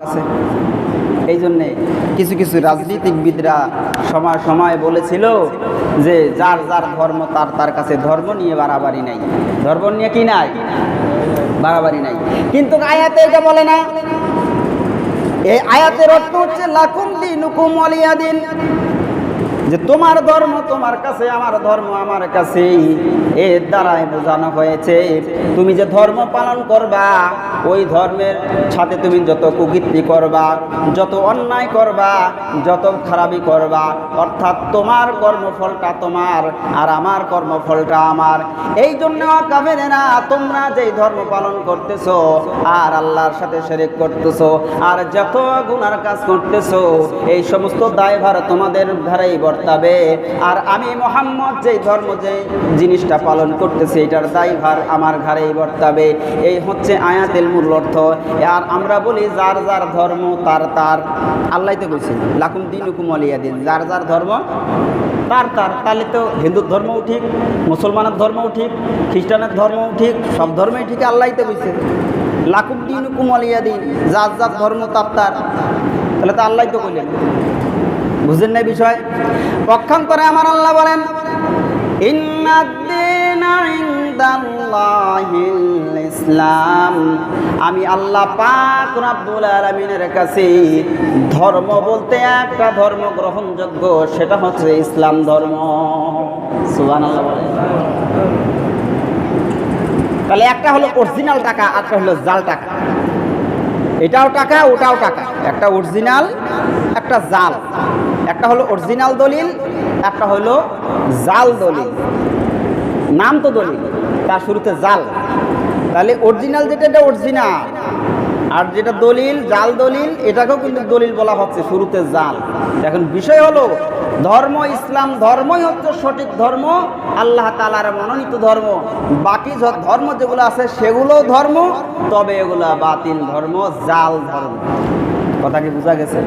আছে। এই জন্যে কিছু কিছু রাজনীতিকবিদরা সময় সময় বলেছিল যে যার যার ধর্ম তার তার কাছে ধর্ম নিয়ে বাড়াবাড়ি নাই। ধর্ম নিয়ে কি নাই? বাড়াবাড়ি নাই। কিন্তু আয়াতে এটা বলে না। এই আয়াতের অর্থ হচ্ছে, লাকুম দিন হুকুম দিন যে তোমার ধর্ম তোমার কাছে, আমার ধর্ম আমার কাছে এর দ্বারাই বোঝানো হয়েছে, তুমি যে ধর্ম পালন করবা, ওই ধর্মের সাথে তুমি যত কুকীর্তি করবা, যত অন্যায় করবা, যত খারাপি করবা, অর্থাৎ তোমার কর্মফলটা তোমার আর আমার কর্মফলটা আমার। এই জন্য কাবেরে না তোমরা যেই ধর্ম পালন করতেছো, আর আল্লাহর সাথে শরিক করতেছো, আর যত গুনার কাজ করতেছো, এই সমস্ত দায়ভার তোমাদের ঘরেই বর্তাবে আর আমি মোহাম্মদ যেই ধর্ম, যে জিনিসটা পালন করতেছি, এটার দায়ভার আমার ঘরেই বর্তাবে। এই হচ্ছে আয়াতের মূল অর্থ। আর আমরা বলি, যার যার ধর্ম, তার তার। আল্লাহ তো বলছি, লাকুম দিন হুকুম দিন। যার যার ধর্ম, তার তার। তাহলে তো হিন্দুর ধর্মও ঠিক, মুসলমানের ধর্মও ঠিক, খ্রিস্টানের ধর্মও ঠিক, সব ধর্মই ঠিক আল্লাহ তো বলছে। লাকুম দিন হুকুম দিন। যার যার ধর্ম, তার তার। তাহলে তো আল্লাহ তো বললেন। বুঝলেন না বিষয়? পক্ষান্তরে আমার আল্লাহ বলেন ইসলাম আমি আল্লাহ পাক রব্বুল আলামিনের কাছে ধর্ম বলতে একটা ধর্ম গ্রহণযোগ্য, সেটা হচ্ছে ইসলাম ধর্ম। বলেন। তাহলে একটা হলো অরিজিনাল টাকা একটা হলো জাল টাকা। এটাও টাকা, ওটাও টাকা। একটা অরিজিনাল, একটা জাল। একটা হলো অরিজিনাল দলিল, একটা হলো জাল দলিল। নাম তো দলিল, তার শুরুতে জাল। তাহলে অরিজিনাল যেটা, এটা অরিজিনাল। আর যেটা দলিল, জাল দলিল, এটাকেও কিন্তু দলিল বলা হচ্ছে শুরুতে জাল। এখন বিষয় হলো, ধর্ম ইসলাম, ধর্মই হচ্ছে সঠিক ধর্ম, আল্লাহ তালার মনোনীত ধর্ম। বাকি ধর্ম যেগুলো আছে সেগুলো ধর্ম, তবে এগুলা বাতিল ধর্ম, জাল ধর্ম। কথা কি বোঝা গেছে?